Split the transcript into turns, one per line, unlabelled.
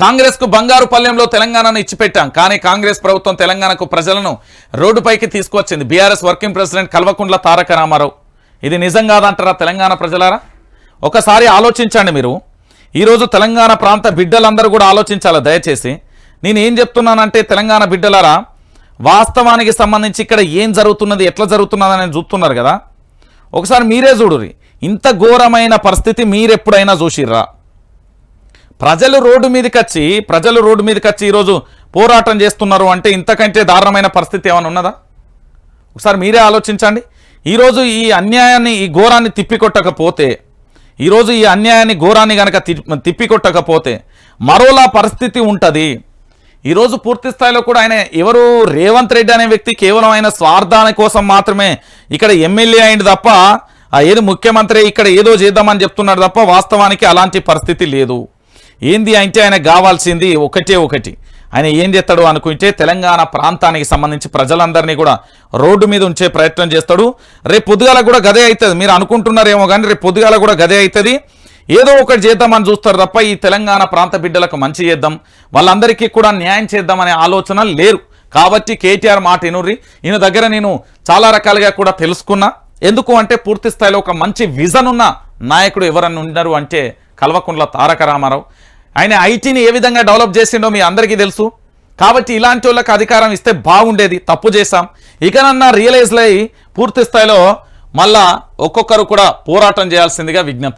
కాంగ్రెస్కు బంగారు పల్లెంలో తెలంగాణను ఇచ్చిపెట్టాం. కానీ కాంగ్రెస్ ప్రభుత్వం తెలంగాణకు ప్రజలను రోడ్డుపైకి తీసుకువచ్చింది. BRS working president Kalvakuntla Taraka Rama Rao. ఇది నిజం కాదంటారా తెలంగాణ ప్రజలారా? ఒకసారి ఆలోచించండి మీరు. ఈరోజు తెలంగాణ ప్రాంత బిడ్డలందరూ కూడా ఆలోచించాలి? దయచేసి నేను ఏం చెప్తున్నానంటే తెలంగాణ బిడ్డలారా వాస్తవానికి సంబంధించి ఇక్కడ ఏం జరుగుతున్నది ఎట్లా జరుగుతున్నదని చూస్తున్నారు కదా. ఒకసారి మీరే చూడురి ఇంత ఘోరమైన పరిస్థితి మీరెప్పుడైనా చూసిర్రా? ప్రజలు రోడ్డు మీదకి వచ్చి ప్రజలు రోడ్డు మీదకి వచ్చి ఈరోజు పోరాటం చేస్తున్నారు అంటే ఇంతకంటే దారుణమైన పరిస్థితి ఏమైనా ఉన్నదా? ఒకసారి మీరే ఆలోచించండి. ఈరోజు ఈ అన్యాయాన్ని ఈ ఘోరాన్ని తిప్పికొట్టకపోతే ఈరోజు ఈ అన్యాయాన్ని ఘోరాన్ని కనుక తిప్పికొట్టకపోతే మరోలా పరిస్థితి ఉంటుంది. ఈరోజు పూర్తి స్థాయిలో కూడా ఆయన ఎవరు? రేవంత్ రెడ్డి అనే వ్యక్తి కేవలం ఆయన స్వార్థాని కోసం మాత్రమే ఇక్కడ ఎమ్మెల్యే అయింది తప్ప ఆ ఏది ముఖ్యమంత్రి ఇక్కడ ఏదో చేద్దామని చెప్తున్నాడు తప్ప వాస్తవానికి అలాంటి పరిస్థితి లేదు. ఏంది అంటే ఆయన కావాల్సింది ఒకటే ఒకటి. ఆయన ఏం చేస్తాడు అనుకుంటే తెలంగాణ ప్రాంతానికి సంబంధించి ప్రజలందరినీ కూడా రోడ్డు మీద ఉంచే ప్రయత్నం చేస్తాడు. రేపు పొద్దుగాల కూడా గదే అవుతుంది. మీరు అనుకుంటున్నారేమో కానీ రేపు పొద్దుగాల కూడా గదే అవుతుంది. ఏదో ఒకటి చేద్దామని చూస్తారు తప్ప ఈ తెలంగాణ ప్రాంత బిడ్డలకు మంచి చేద్దాం. వాళ్ళందరికీ కూడా న్యాయం చేద్దామనే ఆలోచన లేరు. కాబట్టి కేటీఆర్ మాట ఇనుర్రి. ఈయన దగ్గర నేను చాలా రకాలుగా కూడా తెలుసుకున్నా. ఎందుకు అంటే పూర్తి స్థాయిలో ఒక మంచి విజన్ ఉన్న నాయకుడు ఎవరన్నా ఉన్నారు అంటే కల్వకుంట్ల తారక రామారావు. ఆయన ఐటీని ఏ విధంగా డెవలప్ చేసిండో మీ అందరికీ తెలుసు. కాబట్టి ఇలాంటి వాళ్ళకి అధికారం ఇస్తే బాగుండేది. తప్పు చేశాం. ఇకనన్నా రియలైజ్ అయ్యి పూర్తి స్థాయిలో మళ్ళా ఒక్కొక్కరు కూడా పోరాటం చేయాల్సిందిగా విజ్ఞప్తి.